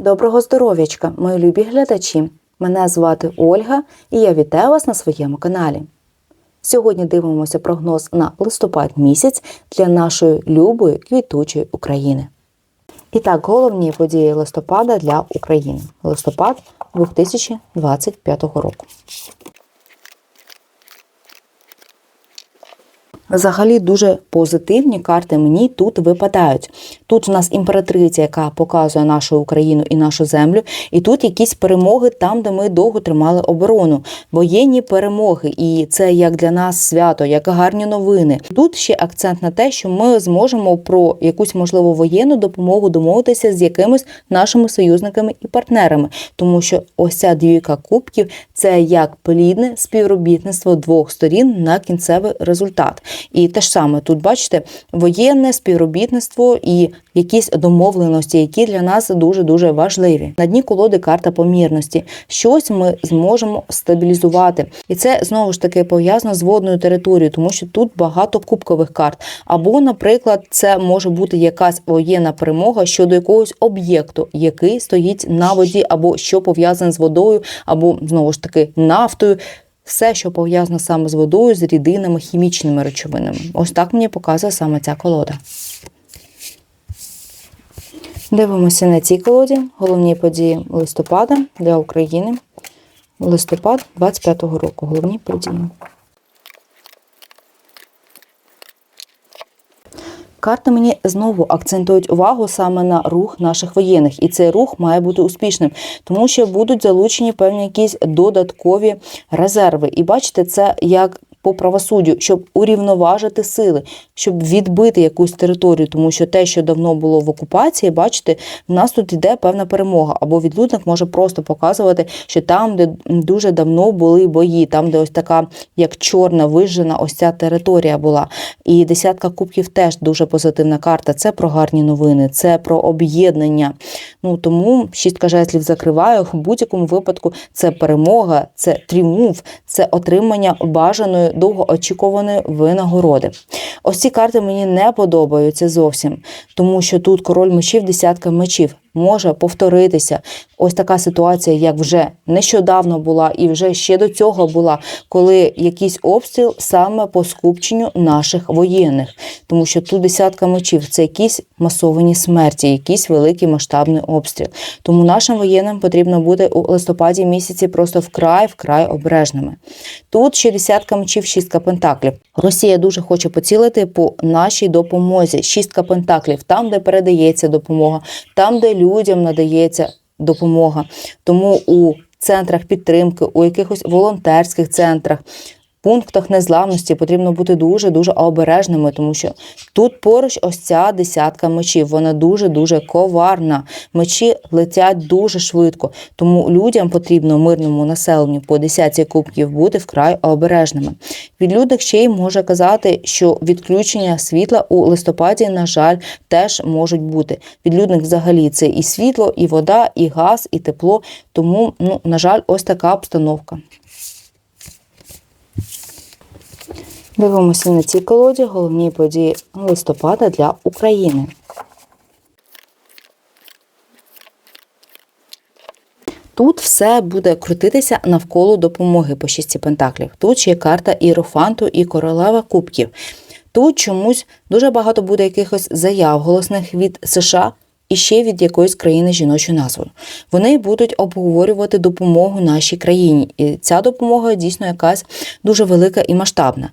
Доброго здоров'ячка, мої любі глядачі! Мене звати Ольга і я вітаю вас на своєму каналі. Сьогодні дивимося прогноз на листопад місяць для нашої любої квітучої України. І так, головні події листопада для України. Листопад 2025 року. Взагалі дуже позитивні карти мені тут випадають. Тут у нас імператриця, яка показує нашу Україну і нашу землю, і тут якісь перемоги там, де ми довго тримали оборону, воєнні перемоги, і це як для нас свято, як гарні новини. Тут ще акцент на те, що ми зможемо про якусь можливо воєнну допомогу домовитися з якимись нашими союзниками і партнерами, тому що ось ця двійка кубків це як плідне співробітництво двох сторін на кінцевий результат. І те ж саме тут бачите воєнне співробітництво і якісь домовленості, які для нас дуже дуже важливі. На дні колоди карта помірності. Щось ми зможемо стабілізувати, і це знову ж таки пов'язано з водною територією, тому що тут багато кубкових карт. Або, наприклад, це може бути якась воєнна перемога щодо якогось об'єкту, який стоїть на воді, або що пов'язане з водою, або знову ж таки нафтою все, що пов'язано саме з водою, з рідинами, хімічними речовинами. Ось так мені показує саме ця колода. Дивимося на цій колоді. Головні події листопада для України. Листопад 25-го року. Головні події. Карти мені знову акцентують увагу саме на рух наших воєнних, і цей рух має бути успішним, тому що будуть залучені певні якісь додаткові резерви. І бачите, це як по правосуддю, щоб урівноважити сили, щоб відбити якусь територію, тому що те, що давно було в окупації, бачите, в нас тут йде певна перемога. Або відлюдник може просто показувати, що там, де дуже давно були бої, там, де ось така, як чорна вижжена, ось ця територія була. І десятка кубків теж дуже позитивна карта. Це про гарні новини, це про об'єднання. Ну тому шістка жезлів закриваю. В будь-якому випадку це перемога, це тріумф, це отримання бажаної довгоочікуваної винагороди. Ось ці карти мені не подобаються зовсім, тому що тут король мечів, десятка мечів. Може повторитися ось така ситуація, як вже нещодавно була, і вже ще до цього була, коли якийсь обстріл саме по скупченню наших воєнних, тому що тут десятка мечів це якісь масовані смерті, якийсь великий масштабний обстріл. Тому нашим воєнним потрібно бути у листопаді місяці просто вкрай вкрай обережними. Тут ще десятка мечів, шістка пентаклів. Росія дуже хоче поцілити по нашій допомозі. Шістка пентаклів, там, де передається допомога, там, де людям надається допомога. Тому у центрах підтримки, у якихось волонтерських центрах. Пунктах незламності потрібно бути дуже дуже обережними, тому що тут поруч ось ця десятка мечів. Вона дуже дуже коварна. Мечі летять дуже швидко. Тому людям потрібно мирному населенню по десятці кубків бути вкрай обережними. Відлюдник ще й може казати, що відключення світла у листопаді, на жаль, теж можуть бути. Відлюдник взагалі це і світло, і вода, і газ, і тепло. Тому, ну, на жаль, ось така обстановка. Дивимося на цій колоді головні події листопада для України. Тут все буде крутитися навколо допомоги по шісті пентаклів. Тут ще карта Іерофанту і королева кубків. Тут чомусь дуже багато буде якихось заяв голосних від США і ще від якоїсь країни жіночою назвою. Вони будуть обговорювати допомогу нашій країні. І ця допомога дійсно якась дуже велика і масштабна.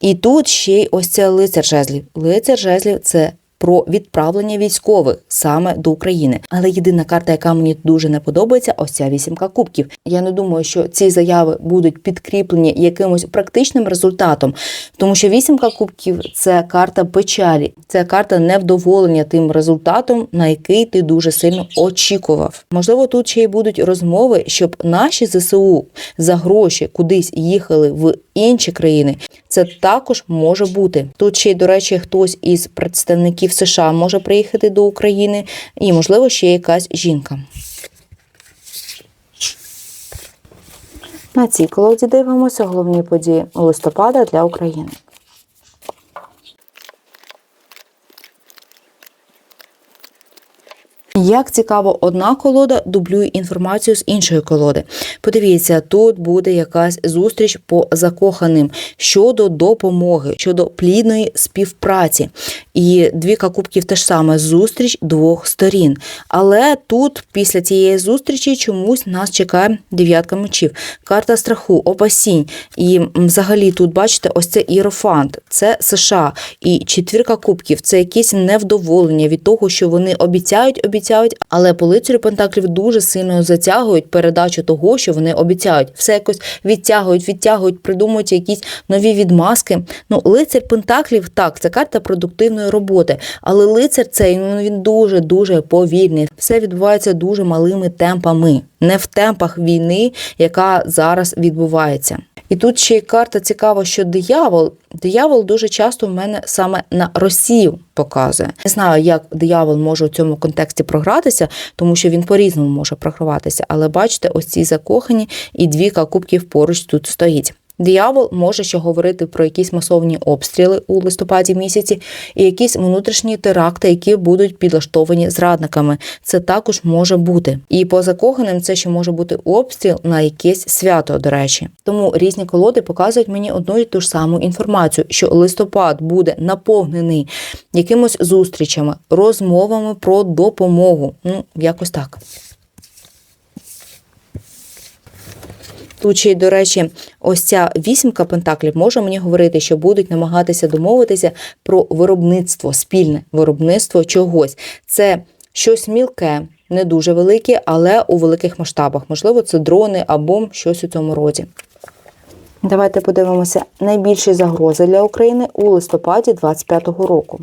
І тут ще й ось це лицар жезлів. Лицар жезлів це про відправлення військових саме до України. Але єдина карта, яка мені дуже не подобається, ось ця вісімка кубків. Я не думаю, що ці заяви будуть підкріплені якимось практичним результатом, тому що вісімка кубків це карта печалі, це карта невдоволення тим результатом, на який ти дуже сильно очікував. Можливо, тут ще й будуть розмови, щоб наші ЗСУ за гроші кудись їхали в інші країни. Це також може бути. Тут ще й, до речі, хтось із представників США може приїхати до України, і, можливо, ще якась жінка. На цій колоді дивимося головні події листопада для України. Як цікаво, одна колода дублює інформацію з іншої колоди. Подивіться, тут буде якась зустріч по закоханим щодо допомоги, щодо плідної співпраці. І двіка кубків теж саме зустріч двох сторін. Але тут, після цієї зустрічі, чомусь нас чекає дев'ятка мечів, карта страху, опасінь. І взагалі тут бачите, ось це іерофант, це США. І четвірка кубків це якесь невдоволення від того, що вони обіцяють, обіцяють, але по Пентаклів дуже сильно затягують передачу того, що вони обіцяють. Все якось відтягують, відтягують, придумують якісь нові відмазки. Ну, лицар Пентаклів, так, це карта продуктивної роботи, але лицар цей ну, він дуже дуже повільний. Все відбувається дуже малими темпами, не в темпах війни, яка зараз відбувається. І тут ще й карта цікава, що диявол, диявол дуже часто в мене саме на Росію показує. Не знаю, як диявол може у цьому контексті програтися, тому що він по-різному може програватися. Але бачите, ось ці закохані і двіка кубків поруч тут стоїть. Диявол може ще говорити про якісь масовні обстріли у листопаді місяці і якісь внутрішні теракти, які будуть підлаштовані зрадниками. Це також може бути. І по закоханим це ще може бути обстріл на якесь свято, до речі. Тому різні колоди показують мені одну і ту ж саму інформацію, що листопад буде наповнений якимось зустрічами, розмовами про допомогу. Ну, якось так. Тут до речі, ось ця вісімка пентаклів може мені говорити, що будуть намагатися домовитися про виробництво, спільне виробництво чогось. Це щось мілке, не дуже велике, але у великих масштабах. Можливо, це дрони або щось у цьому роді. Давайте подивимося найбільші загрози для України у листопаді 2025 року.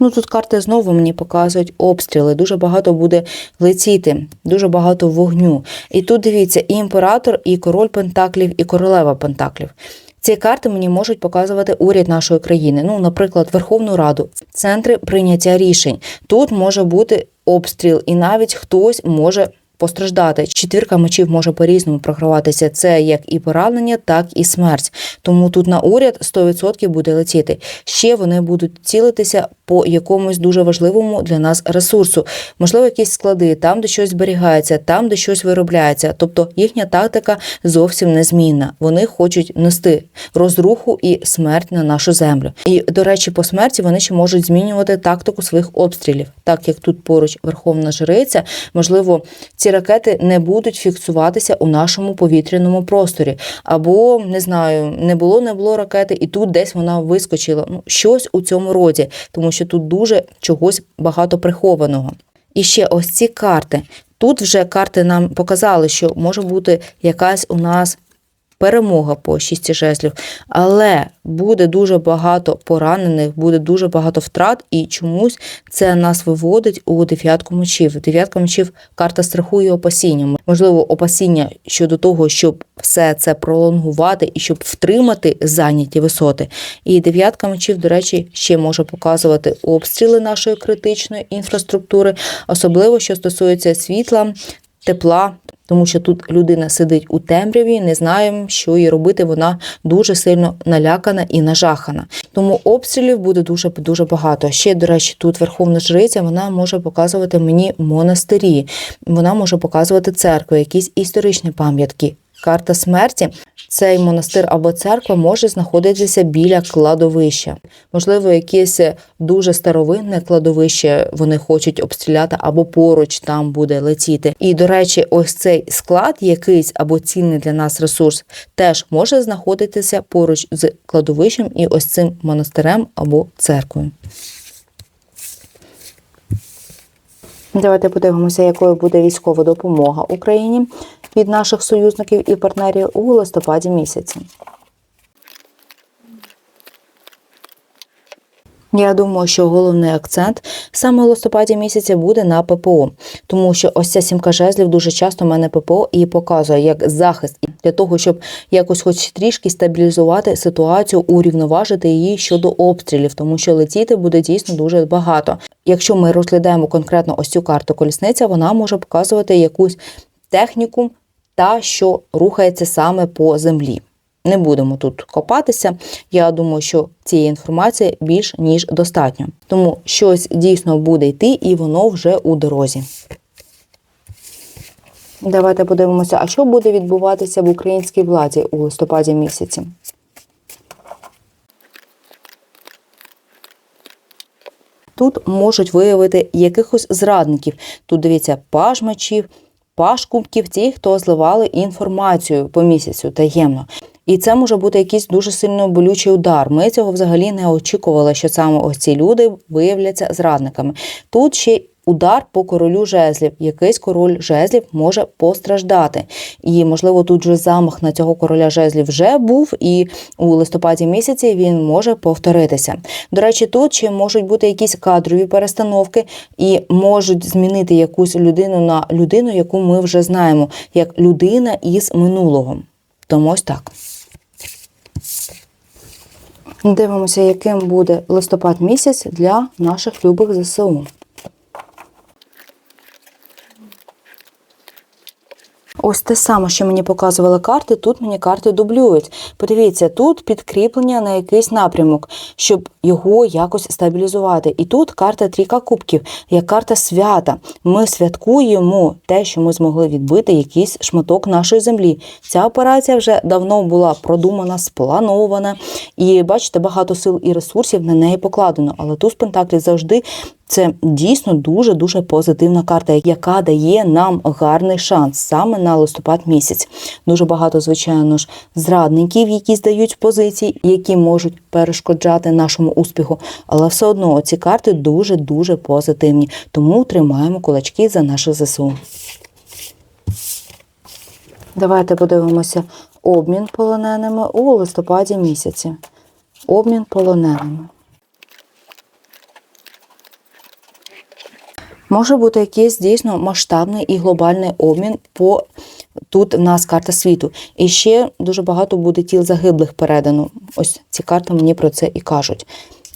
Ну тут карти знову мені показують обстріли. Дуже багато буде летіти, дуже багато вогню. І тут дивіться, і імператор, і король Пентаклів, і королева Пентаклів. Ці карти мені можуть показувати уряд нашої країни. Ну, наприклад, Верховну Раду, центри прийняття рішень. Тут може бути обстріл, і навіть хтось може. Постраждати четвірка мечів може по-різному програватися. Це як і поранення, так і смерть. Тому тут на уряд 100% буде летіти. Ще вони будуть цілитися по якомусь дуже важливому для нас ресурсу. Можливо, якісь склади, там, де щось зберігається, там, де щось виробляється. Тобто їхня тактика зовсім незмінна. Вони хочуть нести розруху і смерть на нашу землю. І, до речі, по смерті вони ще можуть змінювати тактику своїх обстрілів, так як тут поруч Верховна Жриця, можливо, ці ракети не будуть фіксуватися у нашому повітряному просторі. Або не знаю, не було, не було ракети, і тут десь вона вискочила. Ну, щось у цьому роді, тому що тут дуже чогось багато прихованого. І ще ось ці карти. Тут вже карти нам показали, що може бути якась у нас перемога по шісті жезлів, але буде дуже багато поранених, буде дуже багато втрат, і чомусь це нас виводить у дев'ятку мечів. Дев'ятка мечів карта страху і опасіння. Можливо, опасіння щодо того, щоб все це пролонгувати і щоб втримати зайняті висоти. І дев'ятка мечів, до речі, ще може показувати обстріли нашої критичної інфраструктури, особливо що стосується світла. Тепла, тому що тут людина сидить у темряві, не знає, що їй робити. Вона дуже сильно налякана і нажахана. Тому обстрілів буде дуже дуже багато. Ще, до речі, тут Верховна Жриця вона може показувати мені монастирі, вона може показувати церкви, якісь історичні пам'ятки. Карта смерті, цей монастир або церква може знаходитися біля кладовища. Можливо, якесь дуже старовинне кладовище вони хочуть обстріляти, або поруч там буде летіти. І, до речі, ось цей склад, якийсь або цінний для нас ресурс, теж може знаходитися поруч з кладовищем і ось цим монастирем або церквою. Давайте подивимося, якою буде військова допомога Україні від наших союзників і партнерів у листопаді місяці. Я думаю, що головний акцент саме у листопаді місяці буде на ППО, тому що ось ця сімка жезлів дуже часто мене ППО і показує як захист для того, щоб якось, хоч трішки стабілізувати ситуацію, урівноважити її щодо обстрілів, тому що летіти буде дійсно дуже багато. Якщо ми розглядаємо конкретно ось цю карту колісниця, вона може показувати якусь техніку та що рухається саме по землі. Не будемо тут копатися. Я думаю, що цієї інформації більш ніж достатньо. Тому щось дійсно буде йти, і воно вже у дорозі. Давайте подивимося, а що буде відбуватися в українській владі у листопаді місяці. Тут можуть виявити якихось зрадників. Тут дивіться, паж мечів, паж ті, хто зливали інформацію по місяцю таємно. І це може бути якийсь дуже сильно болючий удар. Ми цього взагалі не очікували, що саме ось ці люди виявляться зрадниками. Тут ще удар по королю жезлів. Якийсь король жезлів може постраждати. І, можливо, тут же замах на цього короля жезлів вже був, і у листопаді місяці він може повторитися. До речі, тут ще можуть бути якісь кадрові перестановки і можуть змінити якусь людину на людину, яку ми вже знаємо, як людина із минулого. Тому ось так. Дивимося, яким буде листопад місяць для наших любих ЗСУ. Ось те саме, що мені показували карти, тут мені карти дублюють. Подивіться, тут підкріплення на якийсь напрямок, щоб його якось стабілізувати. І тут карта трійка кубків, як карта свята. Ми святкуємо те, що ми змогли відбити якийсь шматок нашої землі. Ця операція вже давно була продумана, спланована, і бачите, багато сил і ресурсів на неї покладено. Але туз Пентаклів завжди це дійсно дуже дуже позитивна карта, яка дає нам гарний шанс саме на листопад місяць. Дуже багато, звичайно ж, зрадників, які здають позиції, які можуть перешкоджати нашому успіху. Але все одно ці карти дуже дуже позитивні. Тому тримаємо кулачки за наших ЗСУ. Давайте подивимося обмін полоненими у листопаді місяці. Обмін полоненими. Може бути якийсь дійсно масштабний і глобальний обмін по тут в нас карта світу. І ще дуже багато буде тіл загиблих передано. Ось ці карти мені про це і кажуть.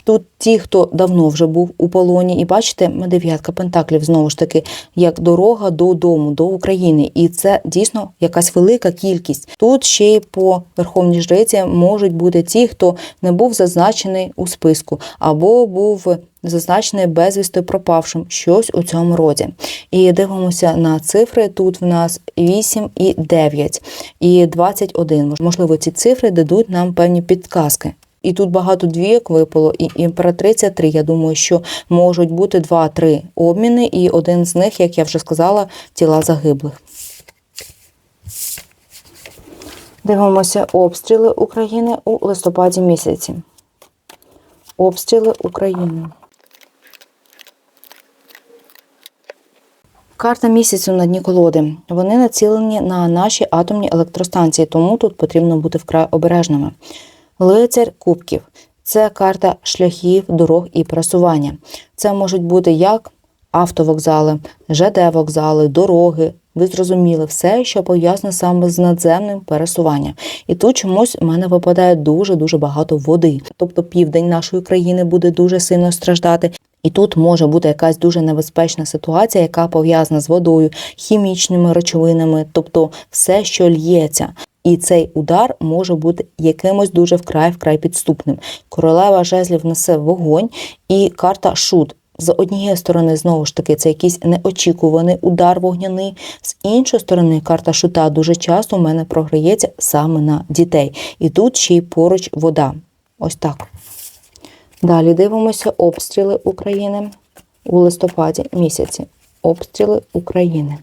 Тут ті, хто давно вже був у полоні, і бачите, дев'ятка пентаклів знову ж таки, як дорога додому, до України. І це дійсно якась велика кількість. Тут ще й по верховній жриці можуть бути ті, хто не був зазначений у списку, або був зазначений безвісти пропавшим, щось у цьому роді. І дивимося на цифри. Тут в нас 8 і 9, і 21. Можливо, ці цифри дадуть нам певні підказки. І тут багато двійок випало, і імператриця 3. Я думаю, що можуть бути 2-3 обміни, і один з них, як я вже сказала, тіла загиблих. Дивимося обстріли України у листопаді місяці. Обстріли України. Карта місяцю на дні колоди. Вони націлені на наші атомні електростанції, тому тут потрібно бути вкрай обережними. Лицар кубків це карта шляхів, дорог і пересування. Це можуть бути як автовокзали, ЖД-вокзали, дороги. Ви зрозуміли все, що пов'язане саме з надземним пересуванням. І тут чомусь в мене випадає дуже-дуже багато води. Тобто південь нашої країни буде дуже сильно страждати. І тут може бути якась дуже небезпечна ситуація, яка пов'язана з водою, хімічними речовинами, тобто все, що л'ється. І цей удар може бути якимось дуже вкрай вкрай підступним. Королева жезлів несе вогонь і карта шут. З однієї сторони, знову ж таки, це якийсь неочікуваний удар вогняний. З іншої сторони, карта шута дуже часто в мене програється саме на дітей. І тут ще й поруч вода. Ось так. Далі дивимося обстріли України у листопаді місяці. Обстріли України.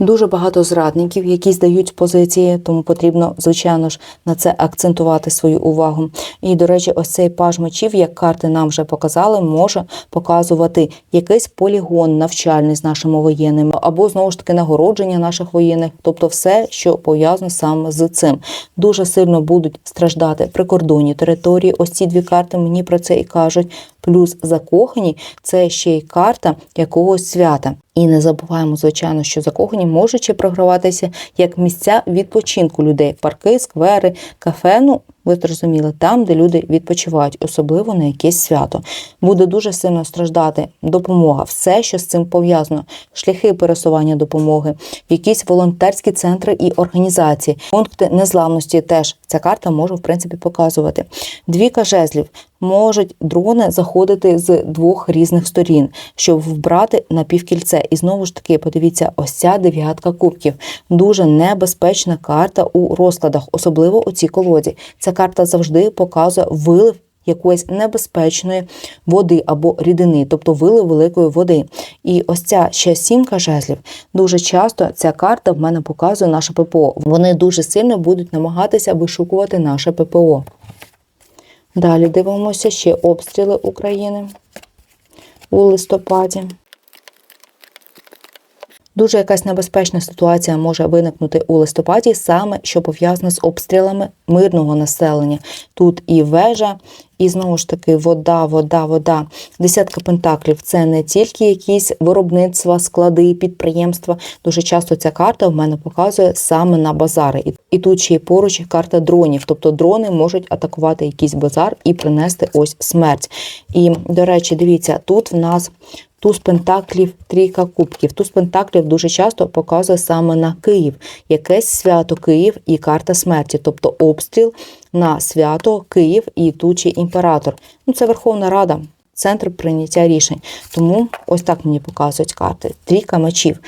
Дуже багато зрадників, які здають позиції, тому потрібно, звичайно ж, на це акцентувати свою увагу. І, до речі, ось цей паж мечів, як карти нам вже показали, може показувати якийсь полігон навчальний з нашими воєнними, або знову ж таки нагородження наших воєнних, тобто все, що пов'язано саме з цим. Дуже сильно будуть страждати прикордонні території. Ось ці дві карти мені про це і кажуть. Плюс закохані це ще й карта якогось свята. І не забуваємо, звичайно, що закохані можуть ще програватися як місця відпочинку людей, парки, сквери, кафе. Ну, ви зрозуміли, там, де люди відпочивають, особливо на якесь свято. Буде дуже сильно страждати допомога, все, що з цим пов'язано, шляхи пересування допомоги, якісь волонтерські центри і організації, пункти незламності. Теж ця карта може в принципі показувати. Двіка жезлів можуть дрони заходити з двох різних сторін, щоб вбрати на півкільце. І знову ж таки, подивіться, ось ця дев'ятка кубків. Дуже небезпечна карта у розкладах, особливо у цій колоді. Ця карта завжди показує вилив. Якоїсь небезпечної води або рідини, тобто вилив великої води. І ось ця ще сімка жезлів. Дуже часто ця карта в мене показує наше ППО. Вони дуже сильно будуть намагатися вишукувати наше ППО. Далі дивимося ще обстріли України у листопаді. Дуже якась небезпечна ситуація може виникнути у листопаді, саме що пов'язане з обстрілами мирного населення. Тут і вежа, і знову ж таки вода, вода, вода. Десятка пентаклів це не тільки якісь виробництва, склади, підприємства. Дуже часто ця карта в мене показує саме на базари. І тут ще й поруч карта дронів. Тобто дрони можуть атакувати якийсь базар і принести ось смерть. І, до речі, дивіться, тут в нас. Туз пентаклів, трійка кубків. Туз пентаклів дуже часто показує саме на Київ, якесь свято Київ і карта смерті, тобто обстріл на свято Київ і ще імператор. Ну це Верховна Рада, центр прийняття рішень. Тому ось так мені показують карти. Трійка мечів.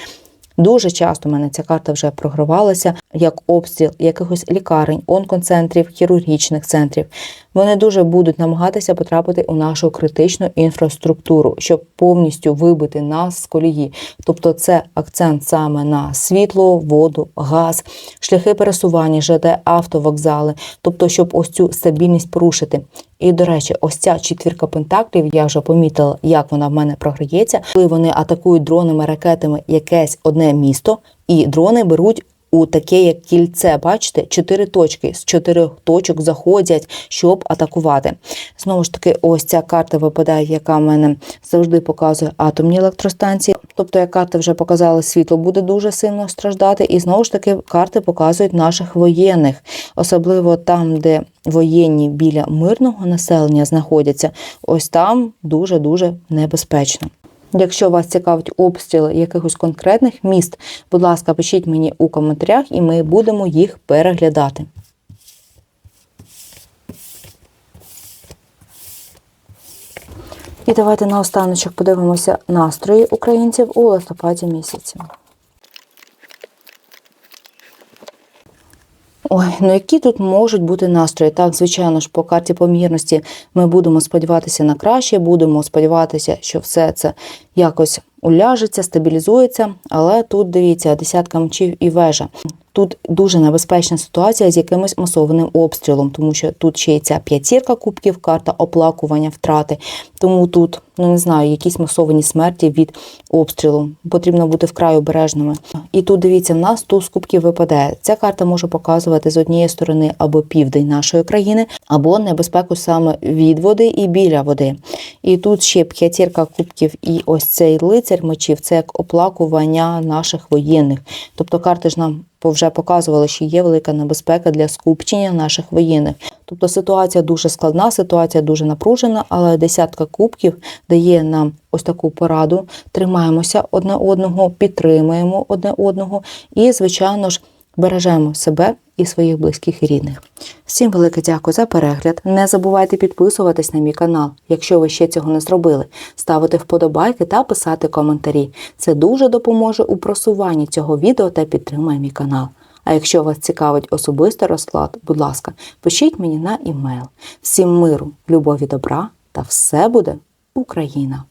Дуже часто в мене ця карта вже програвалася як обстріл якихось лікарень, онкоцентрів, хірургічних центрів. Вони дуже будуть намагатися потрапити у нашу критичну інфраструктуру, щоб повністю вибити нас з колії. Тобто, це акцент саме на світло, воду, газ, шляхи пересування, ЖД, автовокзали, тобто, щоб ось цю стабільність порушити. І, до речі, ось ця четвірка пентаклів, я вже помітила, як вона в мене програється, коли вони атакують дронами, ракетами якесь одне місто, і дрони беруть. У таке, як кільце, бачите, чотири точки з чотирьох точок заходять, щоб атакувати. Знову ж таки, ось ця карта випадає, яка в мене завжди показує атомні електростанції. Тобто, як карти вже показали, світло буде дуже сильно страждати. І знову ж таки, карти показують наших воєнних, особливо там, де воєнні біля мирного населення знаходяться, ось там дуже дуже небезпечно. Якщо вас цікавить обстріли якихось конкретних міст, будь ласка, пишіть мені у коментарях, і ми будемо їх переглядати. І давайте наостаночок подивимося настрої українців у листопаді місяці. Ой, ну які тут можуть бути настрої? Так, звичайно ж, по карті помірності ми будемо сподіватися на краще, будемо сподіватися, що все це якось уляжеться, стабілізується. Але тут дивіться, десятка мечів і вежа. Тут дуже небезпечна ситуація з якимось масованим обстрілом, тому що тут ще й ця п'ятірка кубків, карта оплакування втрати. Тому тут, ну не знаю, якісь масовані смерті від обстрілу. Потрібно бути вкрай обережними. І тут дивіться, в нас туз кубків випадає. Ця карта може показувати з однієї сторони або південь нашої країни, або небезпеку саме від води і біля води. І тут ще п'ятірка кубків, і ось цей лицар мечів це як оплакування наших воєнних. Тобто карти ж нам вже показували, що є велика небезпека для скупчення наших воєнних. Тобто ситуація дуже складна, ситуація дуже напружена, але десятка кубків дає нам ось таку пораду. Тримаємося одне одного, підтримуємо одне одного і, звичайно ж, бережемо себе і своїх близьких і рідних. Всім велике дякую за перегляд. Не забувайте підписуватись на мій канал, якщо ви ще цього не зробили, ставити вподобайки та писати коментарі. Це дуже допоможе у просуванні цього відео та підтримує мій канал. А якщо вас цікавить особистий розклад, будь ласка, пишіть мені на імейл. Всім миру, любові, добра та все буде Україна!